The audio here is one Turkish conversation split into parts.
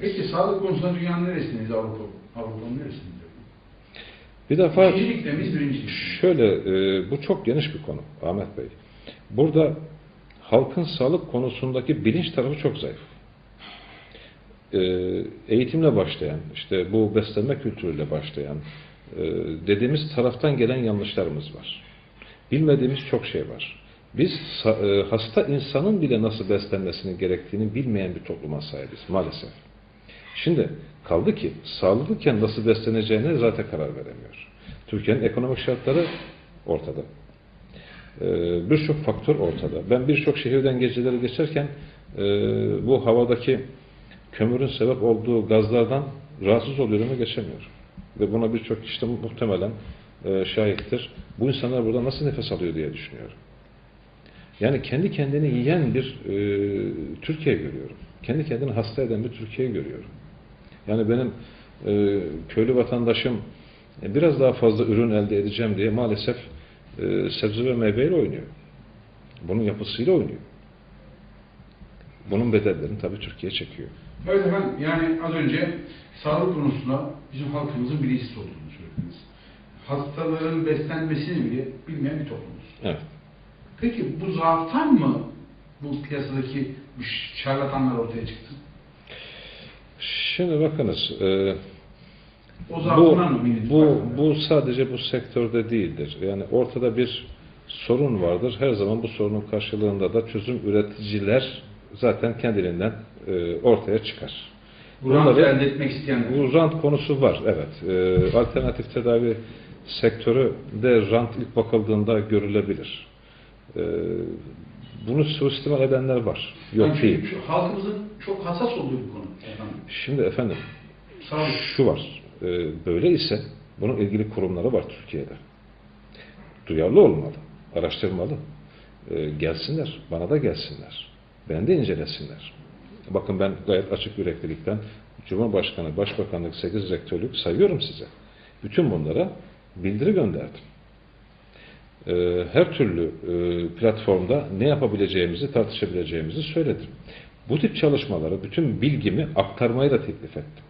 Peki sağlık konusunda dünyanın neresindeyiz Avrupa? Avrupa'nın neresindeyiz? Bir defa İkinci ligde miyiz, birinci ligde miyiz? şöyle, e, bu çok geniş bir konu Ahmet Bey. Burada halkın sağlık konusundaki bilinç tarafı çok zayıf. E, eğitimle başlayan, işte bu beslenme kültürüyle başlayan e, dediğimiz taraftan gelen yanlışlarımız var. Bilmediğimiz çok şey var. Biz e, hasta insanın bile nasıl beslenmesini gerektiğini bilmeyen bir topluma sahibiz maalesef. Şimdi kaldı ki sağlıklıken nasıl besleneceğine zaten karar veremiyor. Türkiye'nin ekonomik şartları ortada. Ee, birçok faktör ortada. Ben birçok şehirden geceleri geçerken e, bu havadaki kömürün sebep olduğu gazlardan rahatsız oluyorum ve geçemiyorum. Ve buna birçok kişi de muhtemelen e, şahittir. Bu insanlar burada nasıl nefes alıyor diye düşünüyorum. Yani kendi kendini yiyen bir e, Türkiye görüyorum. Kendi kendini hasta eden bir Türkiye görüyorum. Yani benim e, köylü vatandaşım e, biraz daha fazla ürün elde edeceğim diye maalesef e, sebze ve meyveyle oynuyor. Bunun yapısıyla oynuyor. Bunun bedellerini tabii Türkiye çekiyor. Evet efendim, yani az önce sağlık konusunda bizim halkımızın bilinçsiz olduğunu söylediniz. Hastaların beslenmesini bile bilmeyen bir toplumuz. Evet. Peki bu zaaftan mı bu piyasadaki bu şarlatanlar ortaya çıktı? Şimdi bakınız, e, bu, bu, bu sadece bu sektörde değildir. Yani ortada bir sorun vardır. Her zaman bu sorunun karşılığında da çözüm üreticiler zaten kendiliğinden e, ortaya çıkar. Bunları- elde etmek isteyenler. Bu rant konusu var, evet. Ee, alternatif tedavi sektörü de rant ilk bakıldığında görülebilir. Ee, bunu suistimal edenler var. Yok Yani değil. şu halkımızın çok hassas olduğu bir konu efendim. Şimdi efendim, şu var. Ee, böyle ise bunun ilgili kurumları var Türkiye'de. Duyarlı olmalı, araştırmalı. Ee, gelsinler, bana da gelsinler. Beni de incelesinler. Bakın ben gayet açık yüreklilikten Cumhurbaşkanı, Başbakanlık, 8 rektörlük sayıyorum size. Bütün bunlara bildiri gönderdim. Ee, her türlü e, platformda ne yapabileceğimizi, tartışabileceğimizi söyledim. Bu tip çalışmaları, bütün bilgimi aktarmayı da teklif ettim.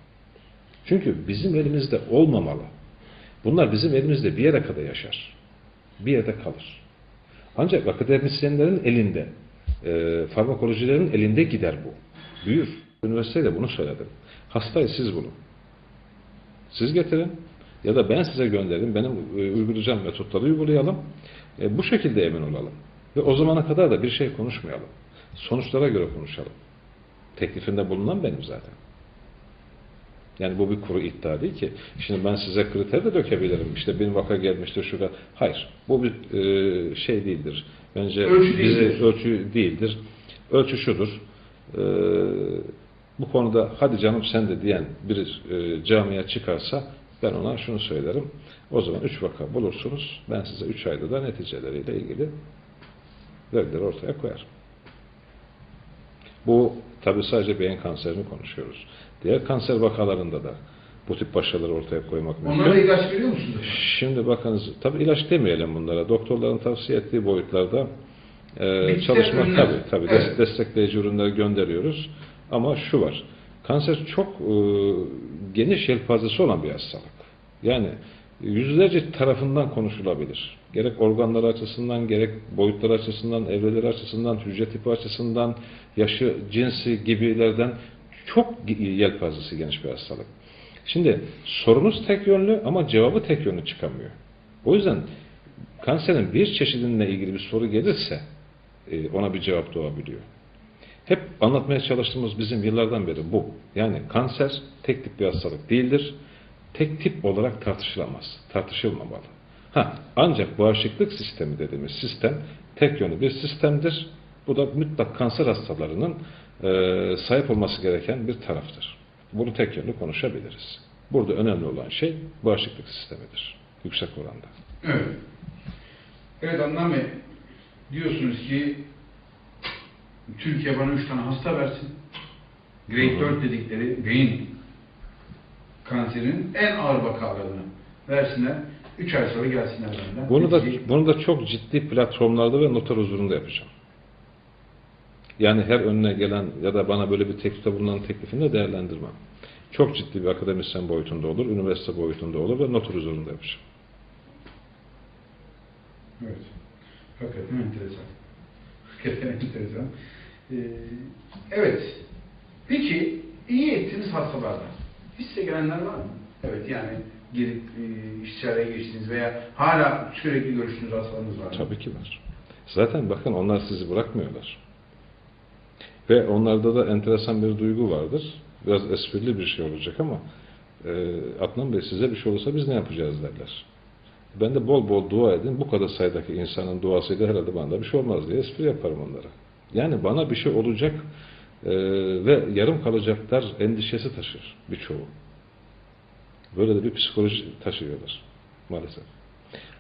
Çünkü bizim elimizde olmamalı. Bunlar bizim elimizde bir yere kadar yaşar. Bir yerde kalır. Ancak akademisyenlerin elinde, e, farmakolojilerin elinde gider bu. Büyür. Üniversitede bunu söyledim. Hastayı siz bulun. Siz getirin ya da ben size gönderin. Benim e, uygulayacağım metotları uygulayalım. E, bu şekilde emin olalım. Ve o zamana kadar da bir şey konuşmayalım. Sonuçlara göre konuşalım. Teklifinde bulunan benim zaten. Yani bu bir kuru iddia değil ki. Şimdi ben size kriter de dökebilirim. İşte bir vaka gelmiştir şurada. Hayır. Bu bir e, şey değildir. Bence Ölçü bizi değildir. ölçü değildir. Ölçü şudur. E, bu konuda hadi canım sen de diyen bir e, camiye çıkarsa ben ona şunu söylerim. O zaman üç vaka bulursunuz. Ben size üç ayda da neticeleriyle ilgili verileri ortaya koyarım. Bu tabi sadece beyin kanserini konuşuyoruz. Diğer kanser vakalarında da bu tip başarıları ortaya koymak mümkün. Onlara ilaç veriyor musunuz? Şimdi bakınız, tabi ilaç demeyelim bunlara. Doktorların tavsiye ettiği boyutlarda e, çalışma tabi tabi Evet. destekleyici ürünler gönderiyoruz. Ama şu var, kanser çok e, geniş yelpazesi olan bir hastalık. Yani yüzlerce tarafından konuşulabilir. Gerek organları açısından, gerek boyutları açısından, evreleri açısından, hücre tipi açısından, yaşı, cinsi gibilerden çok yelpazesi geniş bir hastalık. Şimdi sorunuz tek yönlü ama cevabı tek yönlü çıkamıyor. O yüzden kanserin bir çeşidinle ilgili bir soru gelirse e, ona bir cevap doğabiliyor. Hep anlatmaya çalıştığımız bizim yıllardan beri bu. Yani kanser tek tip bir hastalık değildir. Tek tip olarak tartışılamaz. Tartışılmamalı. Ha, ancak bağışıklık sistemi dediğimiz sistem tek yönlü bir sistemdir. Bu da mutlak kanser hastalarının e, sahip olması gereken bir taraftır. Bunu tek yönlü konuşabiliriz. Burada önemli olan şey bağışıklık sistemidir. Yüksek oranda. Evet. Evet Adnan diyorsunuz ki Türkiye bana üç tane hasta versin. Grade 4 dedikleri beyin kanserinin en ağır vakalarını versinler. Üç ay sonra gelsinler benden. Bunu da Peki, bunu da çok ciddi platformlarda ve noter huzurunda yapacağım. Yani her önüne gelen ya da bana böyle bir teklifte bulunan teklifini de değerlendirmem. Çok ciddi bir akademisyen boyutunda olur, üniversite boyutunda olur ve noter huzurunda yapacağım. Evet. Hakikaten enteresan. Hakikaten enteresan. Ee, evet. Peki iyi ettiğiniz hastalarda hisse gelenler var mı? Evet yani gelip e, istişareye geçtiğiniz veya hala sürekli görüştüğünüz hastalarınız var mı? Tabii ki var. Zaten bakın onlar sizi bırakmıyorlar. Ve onlarda da enteresan bir duygu vardır. Biraz esprili bir şey olacak ama e, Adnan Bey size bir şey olursa biz ne yapacağız derler. Ben de bol bol dua edin. Bu kadar sayıdaki insanın duasıyla herhalde bana da bir şey olmaz diye espri yaparım onlara. Yani bana bir şey olacak e, ve yarım kalacaklar endişesi taşır birçoğu. Böyle de bir psikoloji taşıyorlar maalesef.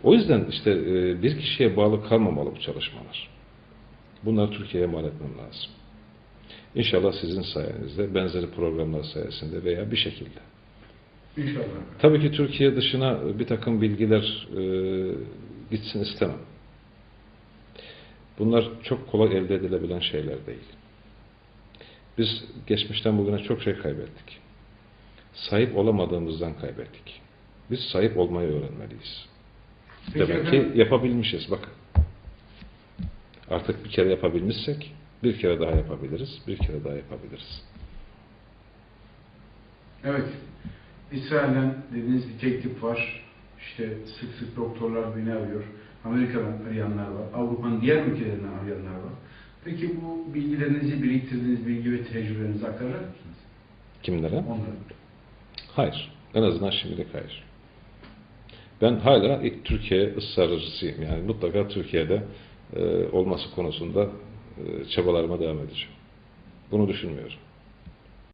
O yüzden işte e, bir kişiye bağlı kalmamalı bu çalışmalar. Bunları Türkiye'ye mal etmem lazım. İnşallah sizin sayenizde, benzeri programlar sayesinde veya bir şekilde. İnşallah. Tabii ki Türkiye dışına bir takım bilgiler e, gitsin istemem. Bunlar çok kolay elde edilebilen şeyler değil. Biz geçmişten bugüne çok şey kaybettik. Sahip olamadığımızdan kaybettik. Biz sahip olmayı öğrenmeliyiz. Peki Demek efendim. ki yapabilmişiz. Bakın. Artık bir kere yapabilmişsek bir kere daha yapabiliriz. Bir kere daha yapabiliriz. Evet. İsrail'den dediğiniz bir teklif var. İşte sık sık doktorlar beni arıyor. Amerika'dan arayanlar var. Avrupa'nın diğer ülkelerinden arayanlar var. Peki bu bilgilerinizi, biriktirdiğiniz bilgi ve tecrübelerinizi aktaracak mısınız? Kimlere? Onlara. Hayır. En azından şimdilik hayır. Ben hala ilk Türkiye ısrarcısıyım. Yani mutlaka Türkiye'de e, olması konusunda e, çabalarıma devam edeceğim. Bunu düşünmüyorum.